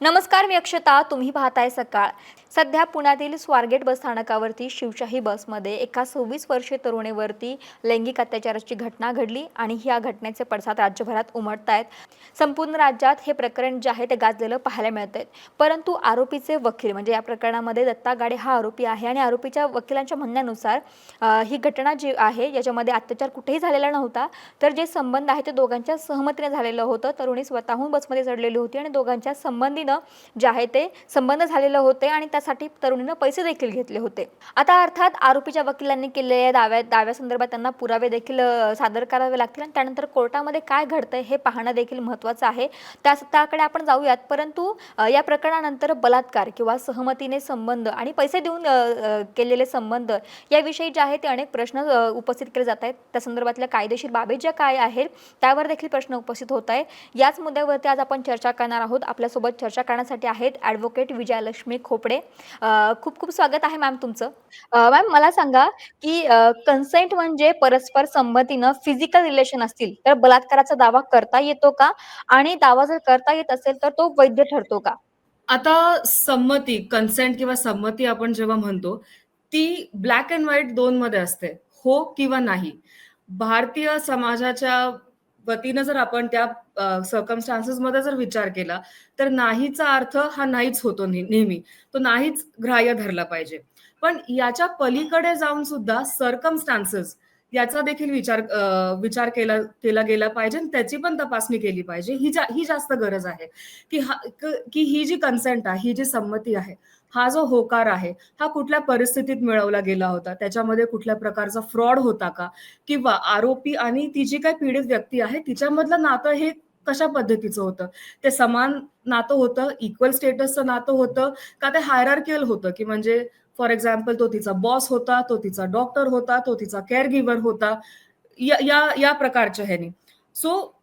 नमस्कार मी अक्षता तुम्ही पाहताय सकाळ. सध्या पुण्यातील स्वारगेट बस स्थानकावरती शिवशाही बसमध्ये एका सव्वीस वर्षीय तरुणीवरती लैंगिक अत्याचाराची घटना घडली आणि ह्या घटनेचे पडसाद राज्यभरात उमटत आहेत. संपूर्ण राज्यात हे प्रकरण जे आहे ते गाजलेलं पाहायला मिळत आहेत परंतु आरोपीचे वकील म्हणजे या प्रकरणामध्ये दत्ता गाडे हा आरोपी आहे आणि आरोपीच्या वकिलांच्या म्हणण्यानुसार ही घटना जी आहे याच्यामध्ये अत्याचार कुठेही झालेला नव्हता. तर जे संबंध आहे ते दोघांच्या सहमतीने झालेलं होतं. तरुणी स्वतःहून बसमध्ये चढलेली होती आणि दोघांच्या संबंधीनं जे आहे ते संबंध झालेलं होते आणि त्यासाठी तरुणीनं पैसे देखील घेतले होते. आता अर्थात आरोपीच्या वकिलांनी केलेल्या दाव्या दाव्यासंदर्भात त्यांना पुरावे देखील सादर करावे लागतील आणि त्यानंतर कोर्टामध्ये काय घडतंय हे पाहणं देखील महत्त्वाचं आहे. त्या त्याकडे आपण जाऊयात. परंतु या प्रकरणानंतर बलात्कार किंवा सहमतीने संबंध आणि पैसे देऊन केलेले संबंध याविषयी जे आहे ते अनेक प्रश्न उपस्थित केले जात आहेत. त्या संदर्भातल्या कायदेशीर बाबी ज्या काय आहेत त्यावर देखील प्रश्न उपस्थित होत आहे याच मुद्द्यावरती आज आपण चर्चा करणार आहोत. आपल्यासोबत चर्चा करण्यासाठी आहेत ॲडव्होकेट विजयालक्ष्मी खोपडे. खूप खूप स्वागत आहे मॅम तुमचं. मॅम मला सांगा की कन्सेंट म्हणजे परस्पर संमतीनं फिजिकल रिलेशन असतील तर बलात्काराचा दावा करता येतो का? आणि दावा जर करता येत असेल तर तो वैध ठरतो का? आता संमती कन्सेंट किंवा संमती आपण जेव्हा म्हणतो ती ब्लॅक अँड व्हाईट दोन मध्ये असते हो किंवा नाही. भारतीय समाजाच्या वतीनं जर आपण त्या सर्कमस्टान्सेस मध्ये जर विचार केला तर नाहीचा अर्थ हा नाहीच होतो नेहमी. तो नाहीच ग्राह्य धरला पाहिजे. पण याच्या पलीकडे जाऊन सुद्धा सर्कमस्टान्सेस याचा देखील विचार विचार केला केला गेला पाहिजे आणि त्याची पण तपासणी केली पाहिजे. ही जा, ही जास्त गरज आहे. की हा की ही जी कन्सेंट आहे ही जी संमती आहे हा जो होकार आहे हा कुठल्या परिस्थितीत मिळवला गेला होता? त्याच्यामध्ये कुठल्या प्रकारचा फ्रॉड होता का? किंवा आरोपी आणि ती जी काही पीडित व्यक्ती आहे तिच्यामधलं नातं हे कशा पद्धतीचं होतं? ते समान नातं होतं? इक्वल स्टेटसचं नातं होतं? का ते हायरार्कियल होतं? की म्हणजे फॉर एक्झाम्पल तो तिचा बॉस होता तो तिचा डॉक्टर होता तो तिचा केअर गिव्हर होता या या या प्रकारच्या ह्यानी. सो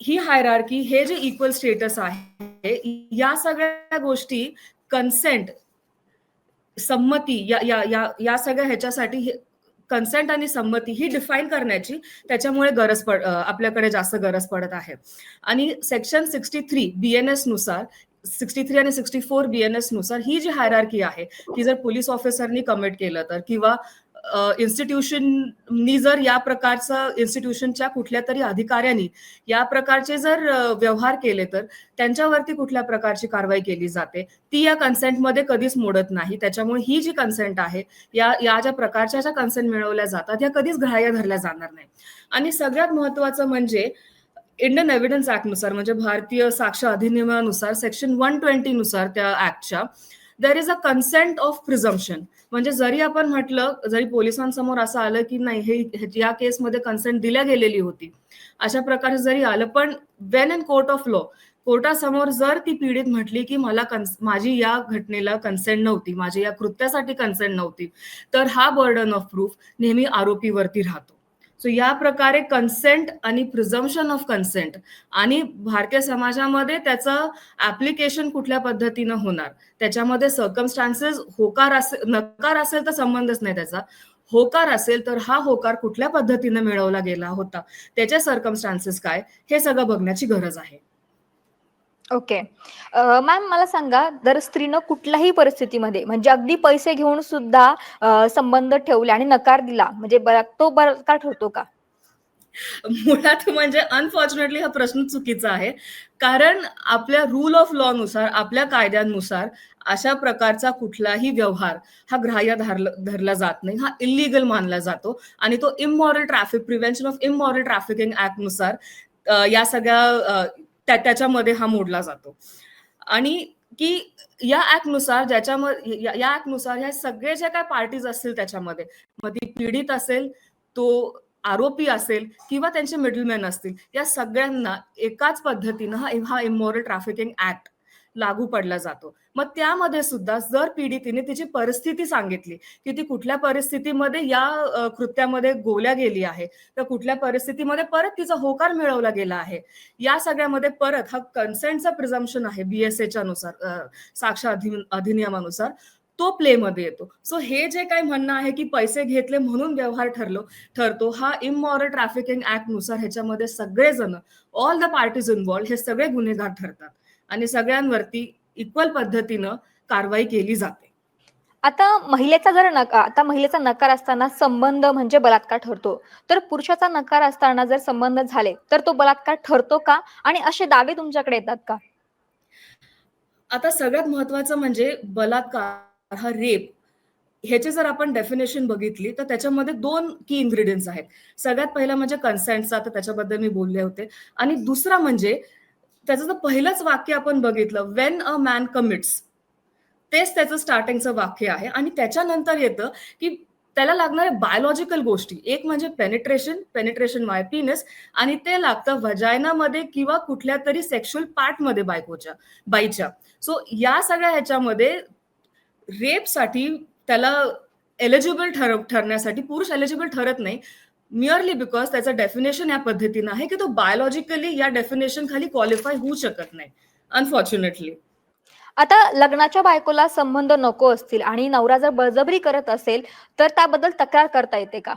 ही हायरार्की हे जे इक्वल स्टेटस आहे या सगळ्या गोष्टी कन्सेंट संमती या या या या सगळ्या ह्याच्यासाठी कन्सेंट आणि संमती ही डिफाईन करण्याची त्याच्यामुळे गरज पड आपल्याकडे जास्त गरज पडत आहे. आणि सेक्शन सिक्स्टी थ्री बीएनएसनुसार सिक्स्टी थ्री आणि सिक्स्टी फोर बीएनएसनुसार ही जी हायरार्की आहे ती जर पोलीस ऑफिसरनी कमिट केलं तर किंवा इन्स्टिट्यूशननी जर या प्रकारचा इन्स्टिट्यूशनच्या कुठल्या तरी अधिकाऱ्यांनी या प्रकारचे जर व्यवहार केले तर त्यांच्यावरती कुठल्या प्रकारची कारवाई केली जाते? ती या कन्सेंटमध्ये कधीच मोडत नाही. त्याच्यामुळे ही जी कन्सेंट आहे या या ज्या प्रकारच्या ज्या कन्सेंट मिळवल्या जातात या कधीच ग्राह्य धरल्या जाणार नाही. आणि सगळ्यात महत्वाचं म्हणजे इंडियन एव्हिडन्सनुसार म्हणजे भारतीय साक्ष अधिनियमानुसार सेक्शन वन ट्वेंटी नुसार त्या ऍक्टच्या there is a consent of presumption म्हणजे जरी आपण म्हटलं जरी पोलिसांसमोर असं आलं की नाही हे या केसमध्ये कन्सेंट दिल्या गेलेली होती. अशा प्रकारे जरी आलं पण when in court of law कोर्टासमोर जर ती पीडित म्हटली की मला कन्स माझी या घटनेला कन्सेंट नव्हती माझी या कृत्यासाठी कन्सेंट नव्हती तर हा बर्डन ऑफ प्रूफ नेहमी आरोपीवरती राहतो. सो या प्रकारे कन्सेंट आणि प्रिझम्पशन ऑफ कन्सेंट आणि भारतीय समाजामध्ये त्याचं ऍप्लिकेशन कुठल्या पद्धतीनं होणार? त्याच्यामध्ये सर्कमस्टान्सेस होकार असेल नकार असेल तर संबंधच नाही त्याचा. होकार असेल तर हा होकार कुठल्या पद्धतीनं मिळवला गेला होता? त्याचे सर्कमस्टान्सेस काय? हे सगळं बघण्याची गरज आहे. ओके. मॅम मला सांगा जर स्त्रीनं कुठल्याही परिस्थितीमध्ये म्हणजे अगदी पैसे घेऊन सुद्धा अ, संबंध ठेवले आणि नकार दिला म्हणजे बरा तो बलात्कार ठरतो का? मुळात म्हणजे अनफॉर्च्युनेटली हा प्रश्न चुकीचा आहे. कारण आपल्या रूल ऑफ लॉ नुसार आपल्या कायद्यांनुसार अशा प्रकारचा कुठलाही व्यवहार हा ग्राह्य धरला धरला जात नाही. हा इलिगल मानला जातो. आणि तो immoral traffic prevention of immoral trafficking ऍक्टनुसार अ, या सगळ्या अ, त्या त्याच्यामध्ये हा मोडला जातो. आणि की या ऍक्टनुसार ज्याच्यामध्ये या- या ऍक्टनुसार ह्या सगळे ज्या काय पार्टीज असतील त्याच्यामध्ये मग ती पीडित असेल तो आरोपी असेल किंवा त्यांचे मिडलमॅन असतील या सगळ्यांना एकाच पद्धतीनं हा हा इमोरल ट्रॅफिकिंग ऍक्ट लागू पडला जातो. मग त्यामध्ये सुद्धा जर पीडितीने तिची परिस्थिती सांगितली की ती कुठल्या परिस्थितीमध्ये या कृत्यामध्ये गोल्या गेली आहे तर कुठल्या परिस्थितीमध्ये परत तिचा होकार मिळवला गेला आहे या सगळ्यामध्ये परत हा कन्सेंटचा प्रिझम्पशन आहे बीएसएच्या नुसार साक्ष अधिनियमानुसार तो प्ले मध्ये येतो. सो हे जे काही म्हणणं आहे की पैसे घेतले म्हणून व्यवहार ठरलो ठरतो हा इमॉरल ट्रॅफिकिंग ऍक्टनुसार ह्याच्यामध्ये सगळेजण ऑल द पार्टीज इन्वॉल्ड हे सगळे गुन्हेगार ठरतात. आणि सगळ्यांवरती इक्वल पद्धतीनं कारवाई केली जाते. आता महिलेचा जर नकार आता महिलेचा नकार असताना संबंध म्हणजे बलात्कार ठरतो. तर पुरुषाचा नकार असताना जर संबंध झाले तर तो बलात्कार ठरतो का? आणि असे दावे तुमच्याकडे येतात का? आता सगळ्यात महत्वाचं म्हणजे बलात्कार हा रेप ह्याची जर आपण डेफिनेशन बघितली तर त्याच्यामध्ये दोन की इन्ग्रेडियंट्स आहेत. सगळ्यात पहिला म्हणजे कन्सेंटचा तर त्याच्याबद्दल मी बोलले होते. आणि दुसरा म्हणजे त्याचं जर पहिलंच वाक्य आपण बघितलं वेन अ मॅन कमिट्स तेच त्याचं स्टार्टिंगचं वाक्य आहे. आणि त्याच्यानंतर येतं की त्याला लागणाऱ्या बायोलॉजिकल गोष्टी एक म्हणजे पेनिट्रेशन पेनिट्रेशन माय पिनस आणि ते लागतं वजायनामध्ये किंवा कुठल्या तरी सेक्शुअल पार्टमध्ये बायकोच्या बाईच्या. सो या सगळ्या ह्याच्यामध्ये रेपसाठी त्याला एलिजिबल ठर ठरण्यासाठी पुरुष एलिजिबल ठरत नाही मिअरली बिकॉज त्याचं डेफिनेशन या पद्धतीनं आहे की तो बायोलॉजिकली या डेफिनेशन खाली क्वालिफाय होऊ शकत नाही अनफॉर्च्युनेटली आता लग्नाच्या बायकोला संबंध नको असतील आणि नवरा जर बळजबरी करत असेल तर त्याबद्दल तक्रार करता येते का?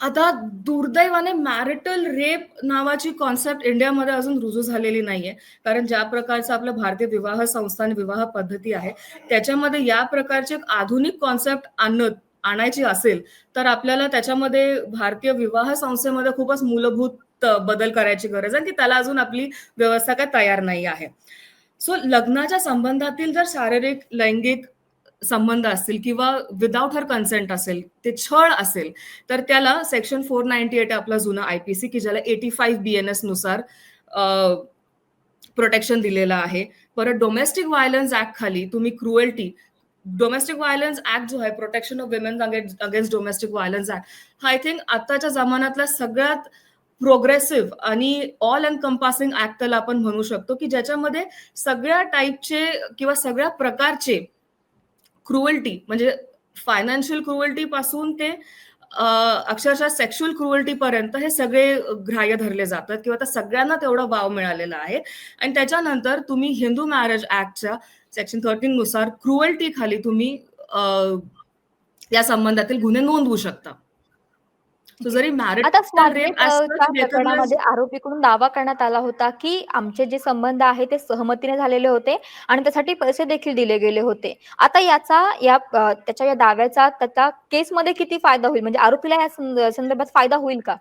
आता दुर्दैवाने मॅरिटल रेप नावाची कॉन्सेप्ट इंडियामध्ये अजून रुजू झालेली नाहीये कारण ज्या प्रकारचं आपलं भारतीय विवाह संस्था आणि विवाह पद्धती आहे त्याच्यामध्ये या प्रकारची आधुनिक कॉन्सेप्ट आणत आणायची असेल तर आपल्याला त्याच्यामध्ये भारतीय विवाह संस्थेमध्ये खूपच मूलभूत बदल करायची गरज आहे आणि त्याला अजून आपली व्यवस्था काय तयार नाही आहे. सो लग्नाच्या संबंधातील जर शारीरिक लैंगिक संबंध असतील किंवा विदाउट हर कन्सेंट असेल ते छळ असेल तर त्याला सेक्शन फोर नाईन्टी एट आपला जुना आयपीसी की ज्याला एटी फाईव्ह बी एन एसनुसार प्रोटेक्शन दिलेलं आहे. परत डोमेस्टिक व्हायलन्स ऍक्ट खाली तुम्ही क्रुएल्टी डोमेस्टिक व्हायलन्स ऍक्ट जो आहे protection of women against domestic violence act हा आय थिंक आताच्या जमान्यातला सगळ्यात प्रोग्रेसिव्ह आणि ऑल अँड ऍक्ट त्याला आपण म्हणू शकतो की ज्याच्यामध्ये सगळ्या टाईपचे किंवा सगळ्या प्रकारचे क्रुएल्टी म्हणजे फायनान्शियल क्रुएल्टी पासून ते अक्षरशः सेक्शुअल क्रुएल्टी पर्यंत हे सगळे ग्राह्य धरले जातात किंवा त्या सगळ्यांना तेवढा वाव मिळालेला आहे. आणि त्याच्यानंतर तुम्ही हिंदू मॅरेज ऍक्टच्या सेक्शन थर्टीन नुसार क्रुएल्टी खाली तुम्ही या संबंधातील गुन्हे नोंदवू शकता. जरी प्रकरणामध्ये आरोपीकडून दावा करण्यात आला होता की आमचे जे संबंध आहे ते सहमतीने झालेले होते आणि त्यासाठी पैसे देखील दिले गेले होते. आता याचा या त्याच्या या दाव्याचा त्याच्या केसमध्ये किती फायदा होईल? म्हणजे आरोपीला या संद- संदर्भात फायदा होईल का?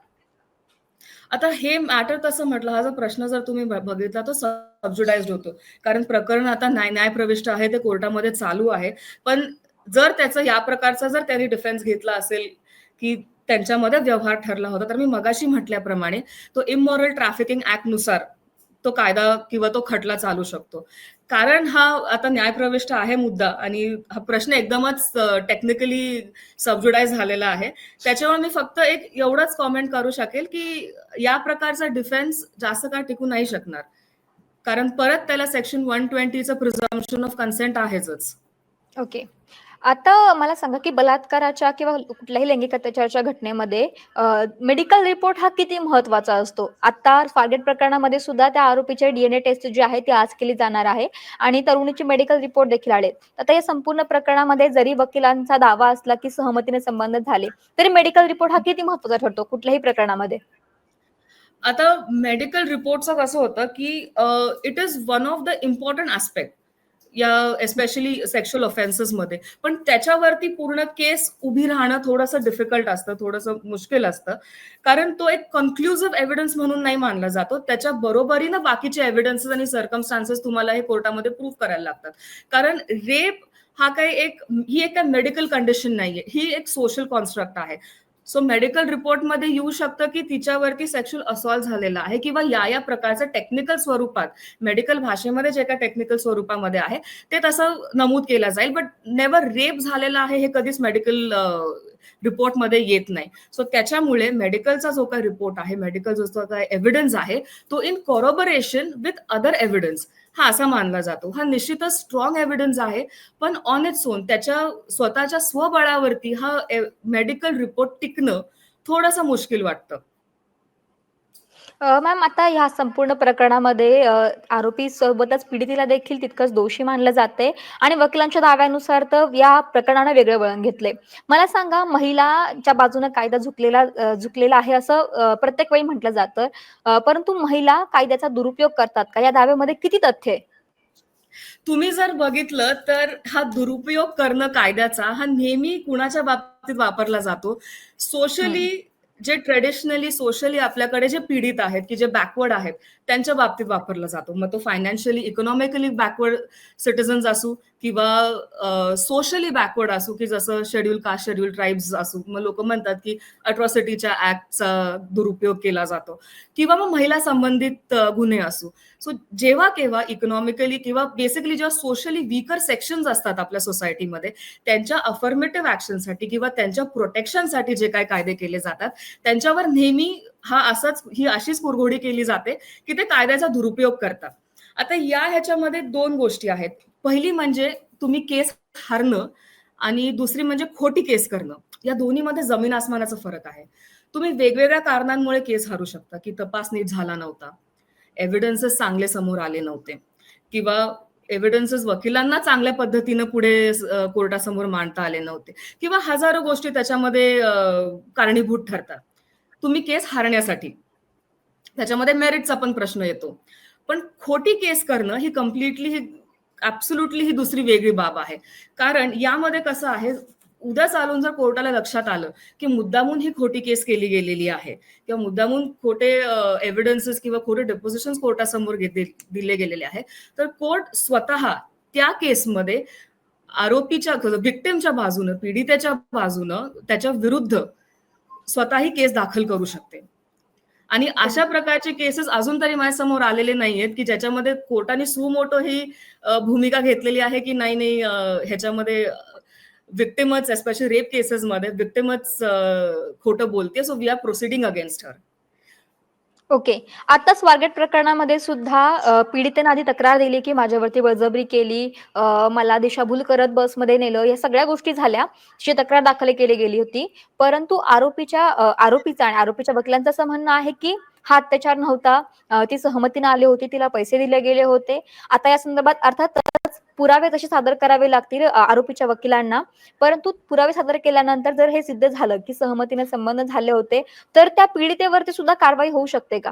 आता हे मॅटर तसं म्हटलं? हा जर प्रश्न जर तुम्ही बघितला तर सबज्युडाइज होतो. कारण प्रकरण आता न्याय न्यायप्रविष्ट आहे ते कोर्टामध्ये चालू आहे. पण जर त्याचं या प्रकारचा जर त्यांनी डिफेन्स घेतला असेल की त्यांच्यामध्ये व्यवहार ठरला होता तर मी मगाशी म्हटल्याप्रमाणे तो इमॉरल ट्रॅफिकिंग ऍक्टनुसार तो कायदा किंवा तो खटला चालू शकतो. कारण हा आता न्यायप्रविष्ट आहे मुद्दा आणि हा प्रश्न एकदमच टेक्निकली सबज्युडाइज झालेला आहे. त्याच्यावर मी फक्त एक एवढंच कॉमेंट करू शकेल की या प्रकारचा डिफेन्स जास्त काळ टिकू नाही शकणार. कारण परत त्याला सेक्शन वन ट्वेंटीचं प्रिझम्पशन ऑफ कन्सेंट आहेच ओके. आता मला सांगा की बलात्काराच्या किंवा कुठल्याही लैंगिक अत्याचाराच्या घटनेमध्ये मेडिकल रिपोर्ट हा किती महत्त्वाचा असतो? आता फार्गेट प्रकरणामध्ये सुद्धा त्या आरोपीचे डीएनए टेस्ट जी आहे ती आज केली जाणार आहे आणि तरुणीची मेडिकल रिपोर्ट देखील आले आता या संपूर्ण प्रकरणामध्ये जरी वकिलांचा दावा असला की सहमतीने संबंध झाले तरी मेडिकल रिपोर्ट हा किती महत्त्वाचा ठरतो कुठल्याही प्रकरणामध्ये? आता मेडिकल रिपोर्टचं कसं होतं की it is one of the important aspect या एस्पेशली सेक्शुअल ऑफेन्सेसमध्ये पण त्याच्यावरती पूर्ण केस उभी राहणं थोडंसं डिफिकल्ट असतं थोडंसं मुश्किल असतं. कारण तो एक कन्क्लुझिव्ह एव्हिडन्स म्हणून नाही मानला जातो. त्याच्या बरोबरीनं बाकीचे एव्हिडन्सेस आणि सर्कमस्टान्सेस तुम्हाला हे कोर्टामध्ये प्रूव्ह करायला लागतात. कारण रेप हा काही एक ही एक मेडिकल कंडिशन नाहीये. ही एक सोशल कॉन्स्ट्रक्ट आहे. सो मेडिकल रिपोर्टमध्ये येऊ शकतं की तिच्यावरती सेक्शुअल असॉल्ट झालेला आहे किंवा या या प्रकारचं टेक्निकल स्वरूपात मेडिकल भाषेमध्ये जे काय टेक्निकल स्वरूपामध्ये आहे. ते तसं नमूद केलं जाईल बट नेवर रेप झालेला आहे हे कधीच मेडिकल रिपोर्टमध्ये येत नाही. सो त्याच्यामुळे मेडिकलचा जो काही रिपोर्ट आहे मेडिकल जो काही एव्हिडन्स आहे तो in corroboration with other evidence हा असा मानला जातो. हा निश्चितच स्ट्रॉंग एव्हिडन्स आहे पण ऑन इट्स ओन त्याच्या स्वतःच्या स्वबळावरती हा मेडिकल रिपोर्ट टिकणं थोडंसं मुश्किल वाटतं. मॅम आता ह्या संपूर्ण प्रकरणामध्ये आरोपी सोबतच पीडितेला देखील तितकंच दोषी मानलं जाते आणि वकिलांच्या दाव्यानुसार तर या प्रकरणानं वेगळं वळण घेतलंय. मला सांगा महिलाच्या बाजूनं कायदा झुकलेला झुकलेला आहे असं प्रत्येक वेळी म्हटलं जातं. परंतु महिला कायद्याचा दुरुपयोग करतात का? या दाव्यामध्ये किती तथ्य आहे? तुम्ही जर बघितलं तर हा दुरुपयोग करणं कायद्याचा हा नेहमी कुणाच्या बाबतीत वापरला जातो सोशली जे ट्रेडिशनली सोशली आपल्याकडे जे पीडित आहेत की जे बॅकवर्ड आहेत त्यांच्या बाबतीत वापरला जातो. मग तो फायनान्शियली इकॉनॉमिकली बॅकवर्ड सिटीजन्स असू किंवा सोशली बॅकवर्ड असू की जसं शेड्यूल कास्ट शेड्यूल ट्राईब्स असू मग लोक म्हणतात की अट्रॉसिटीच्या ऍक्टचा दुरुपयोग केला जातो. किंवा मग महिला संबंधित गुन्हे असू. सो जेव्हा केव्हा इकॉनॉमिकली किंवा बेसिकली जेव्हा सोशली वीकर सेक्शन्स असतात आपल्या सोसायटीमध्ये त्यांच्या अफर्मेटिव्ह ऍक्शनसाठी किंवा त्यांच्या प्रोटेक्शनसाठी जे काय कायदे केले जातात त्यांच्यावर नेहमी हा असाच ही अशीच कुरघोडी केली जाते की ते कायद्याचा दुरुपयोग करतात. आता या ह्याच्यामध्ये दोन गोष्टी आहेत. पहिली म्हणजे तुम्ही केस हारणं आणि दुसरी म्हणजे खोटी केस करणं. या दोन्हीमध्ये जमीन आसमानाचा फरक आहे. तुम्ही वेगवेगळ्या कारणांमुळे केस हारू शकता की तपास नीट झाला नव्हता एव्हिडन्सेस चांगले समोर आले नव्हते किंवा एव्हिडन्सेस वकिलांना चांगल्या पद्धतीनं पुढे कोर्टासमोर मांडता आले नव्हते किंवा हजारो गोष्टी त्याच्यामध्ये कारणीभूत ठरतात. तुम्ही केस हारण्यासाठी त्याच्यामध्ये मेरिटचा पण प्रश्न येतो. पण खोटी केस करणं ही कम्प्लिटली ही ऍब्सुल्युटली ही दुसरी वेगळी बाब आहे. कारण यामध्ये कसं आहे उद्या चालून जर कोर्टाला लक्षात आलं की मुद्दामून ही खोटी केस केली गेलेली आहे किंवा मुद्दामून खोटे एव्हिडन्सेस किंवा खोटे डेपोजिशन कोर्टासमोर दिले गेलेले आहे तर कोर्ट स्वतः त्या केसमध्ये आरोपीच्या विक्टिमच्या बाजूनं पीडितेच्या बाजूनं त्याच्या विरुद्ध स्वतःही केस दाखल करू शकते. आणि अशा प्रकारचे केसेस अजून तरी माझ्यासमोर आलेले नाहीयेत की ज्याच्यामध्ये कोर्टाने सुमोटो ही भूमिका घेतलेली आहे की नाही नाही ह्याच्यामध्ये विक्टिमच एस्पेशली रेप केसेसमध्ये विक्टिमच खोटं बोलते so we are proceeding against her okay. आता स्वारगेट प्रकरणामध्ये सुद्धा पीडितेनं पीडितेने आधी तक्रार दिली, की माझ्यावरती बळजबरी केली, मला दिशाभूल करत बसमध्ये नेलं. या सगळ्या गोष्टी झाल्या. जी तक्रार दाखल केली गेली होती. परंतु आरोपीच्या आरोपीचा आणि आरोपीच्या वकिलांचं असं म्हणणं आहे, की हा अत्याचार नव्हता. ती सहमतीने आली होती. तिला पैसे दिले गेले होते. आता या संदर्भात अर्थातच पुरावे तसे सादर करावे लागतील आरोपीच्या वकिलांना. परंतु पुरावे सादर केल्यानंतर जर हे सिद्ध झालं, की सहमतीने संबंध झाले होते, तर त्या पीडितेवरती सुद्धा कारवाई होऊ शकते का?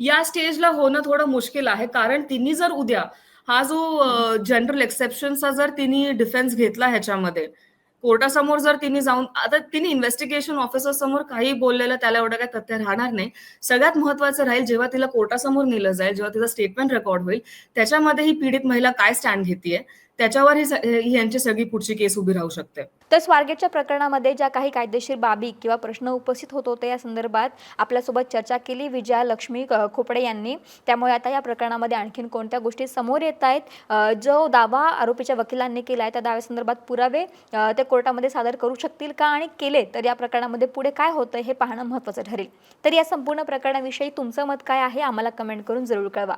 या स्टेजला होणं थोडं मुश्किल आहे कारण तिने जर उद्या हा जो जनरल एक्सेप्शनचा जर तिने डिफेन्स घेतला ह्याच्यामध्ये कोर्टासमोर जर तिने जाऊन आता तिने इन्व्हेस्टिगेशन ऑफिसर समोर काही बोललेलं त्याला एवढं काही तथ्य राहणार नाही. सगळ्यात महत्वाचं राहील जेव्हा तिला कोर्टासमोर नेलं जाईल जेव्हा तिचं स्टेटमेंट रेकॉर्ड होईल त्याच्यामध्ये ही पीडित महिला काय स्टँड घेतीये? त्याच्यावर ही यांची सगळी पुढची केस उभी राहू शकते. तर स्वारगेटच्या प्रकरणामध्ये ज्या काही कायदेशीर बाबी किंवा प्रश्न उपस्थित होत होते या संदर्भात आपल्यासोबत चर्चा केली विजया लक्ष्मी खोपडे यांनी. त्यामुळे आता या प्रकरणामध्ये आणखीन कोणत्या गोष्टी समोर येत आहेत? जो दावा आरोपीच्या वकिलांनी केला आहे त्या दाव्यासंदर्भात पुरावे ते कोर्टामध्ये सादर करू शकतील का? आणि केले तर या प्रकरणामध्ये पुढे काय होतं हे पाहणं महत्त्वाचं ठरेल. तर या संपूर्ण प्रकरणाविषयी तुमचं मत काय आहे? आम्हाला कमेंट करून जरूर कळवा.